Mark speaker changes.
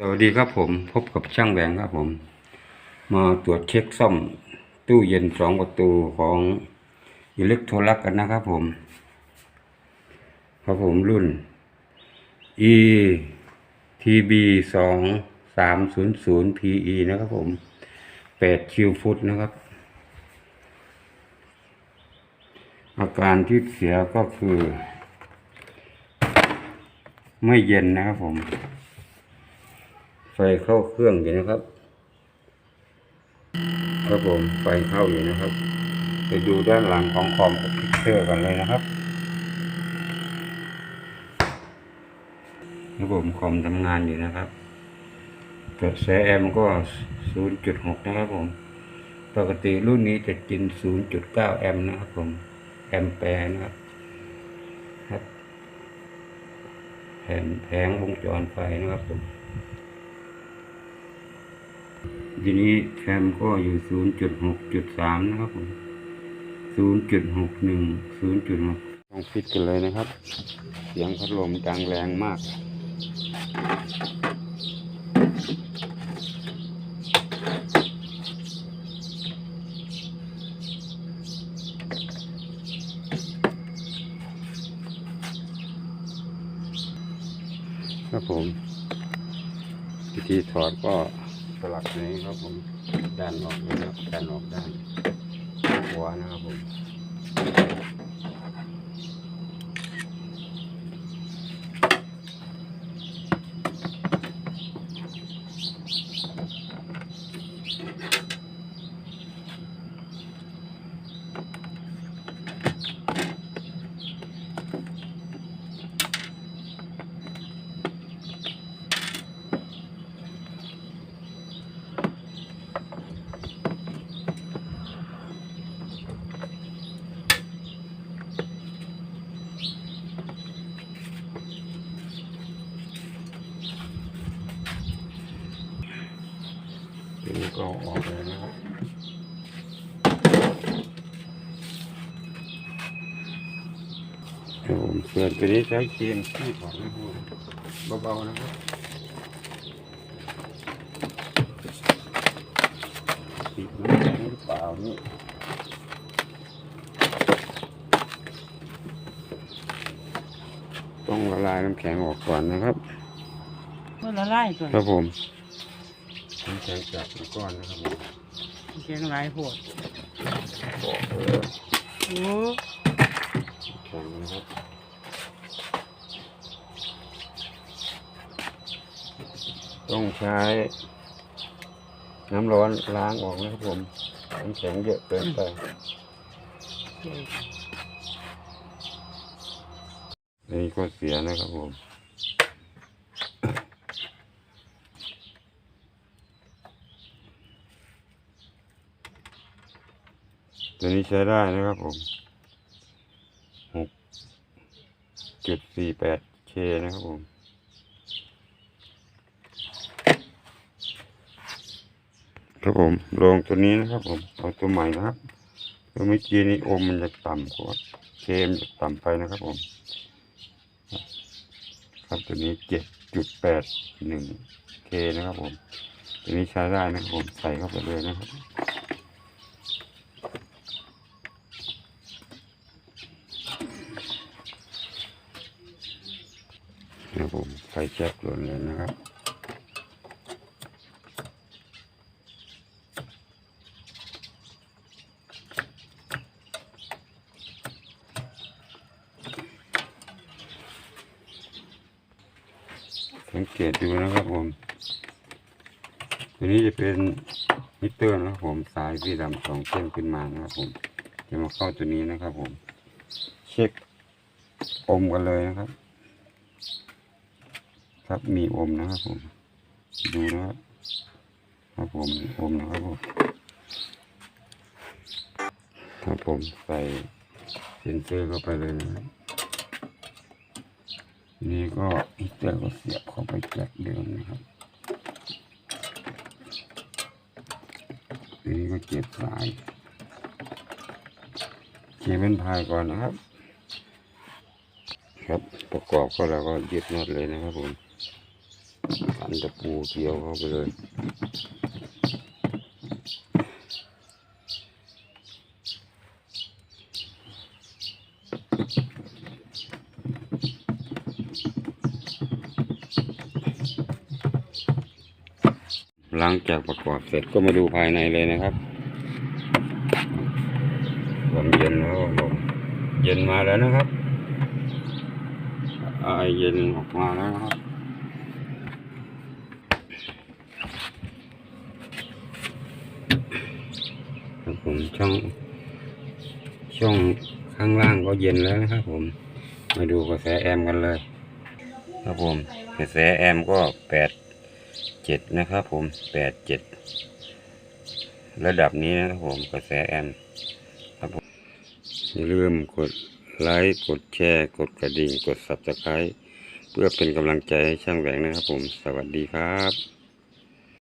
Speaker 1: สวัสดีครับผมพบกับช่างแหวงครับผม มาตรวจเช็คซ่อมตู้เย็นสองประตูของอิเล็กโทรลักกันนะครับผม ครับผมรุ่น e tb สองสามศูนย์ศูนย์ pe นะครับผมแปดคิวฟุตนะครับ อาการที่เสียก็คือ ไม่เย็นนะครับผม ไฟเข้าเครื่องอยู่นะครับ ครับผมไฟเข้าอยู่นะครับ ไปดูด้านหลังของคอมกับพิกเซอร์กันเลยนะครับครับผมคอมทำงานอยู่นะครับกระแสแอมก็ 0.6 นะครับผม ปกติรุ่นนี้จะกิน 0.9 แอมนะครับผม แอมแปร์นะครับครับแผ่นแผงวงจรไฟนะครับผม ทีนี้แคมก็อยู่ 0.6.3 นะครับผม 0.61 0.6ต้องฟิตกันเลยนะครับ เสียงพัดลมดังแรงมากครับผมวิธีถอดก็ สลักนี้ครับผมด้านออกนะครับด้านออกด้านหัวนะครับผม ทีนี้ก็เอาออกเลยนะครับครับผมเปิดตัวนี้ใช้ครีมที่ถอดนะครับเบาๆนะครับติดน้ำแข็งหรือเปล่านี่ต้องละลายน้ำแข็งออกก่อนนะครับ
Speaker 2: เมื่อละลายก่อน
Speaker 1: ครับผม น้ำแข็งจากเป็นก้อนนะครับผม
Speaker 2: เชียงรายโพด
Speaker 1: บอกเลย
Speaker 2: โอ้
Speaker 1: แข็งนะครับต้องใช้น้ำร้อนล้างออกนะครับผมน้ำแข็งเยอะเกินไปนี่ก็เสียนะครับผม ตัวนี้ใช้ได้นะครับผมหกจุดสี่แปดเคนะครับผมครับผมลองตัวนี้นะครับผมเอาตัวใหม่นะครับตัวเมื่อกี้นี้โอมมันจะต่ำกว่าเคมจะต่ำไปนะครับผม ครับตัวนี้เจ็ดจุดแปดหนึ่งเคนะครับผมตัวนี้ใช้ได้นะครับผมใส่เข้าไปเลยนะครับ นะครับผมไฟแช็กหล่นเลยนะครับสังเกตดูนะครับผม ตัวนี้จะเป็นมิเตอร์นะครับผมสายสีดำสองเส้นขึ้นมานะครับผม จะมาเข้าตัวนี้นะครับผม เช็คอมกันเลยนะครับ ครับมีอมนะครับผม ดูนะครับครับผมอมนะครับผมครับผมใส่เซนเซอร์เข้าไปเลยนะนี่ก็อีกเตอร์ก็เสียบเข้าไปแจ็คเดิมนะครับนี่ก็เก็บสายเคเบิลพายก่อนนะครับ ครับประกอบก็แล้วก็ยึดน็อตเลยนะครับผม อันตะปูเกี่ยวเข้าไปเลยหลังจากประกอบเสร็จก็มาดูภายในเลยนะครับความเย็นแล้วลมเย็นมาแล้วนะครับไอายเย็นออกมาแล้วนะครับ ครับผม ช่อง ช่องข้างล่างก็เย็นแล้วนะครับผม มาดูกระแสแอมกันเลย ครับผมกระแสแอมก็แปดเจ็ดนะครับผมแปดเจ็ดระดับนี้นะครับผมกระแสแอมครับผมอย่าลืมกดไลค์กดแชร์ กดกระดิ่ง กด subscribe เพื่อเป็นกำลังใจให้ช่างแหวงนะครับผม สวัสดีครับ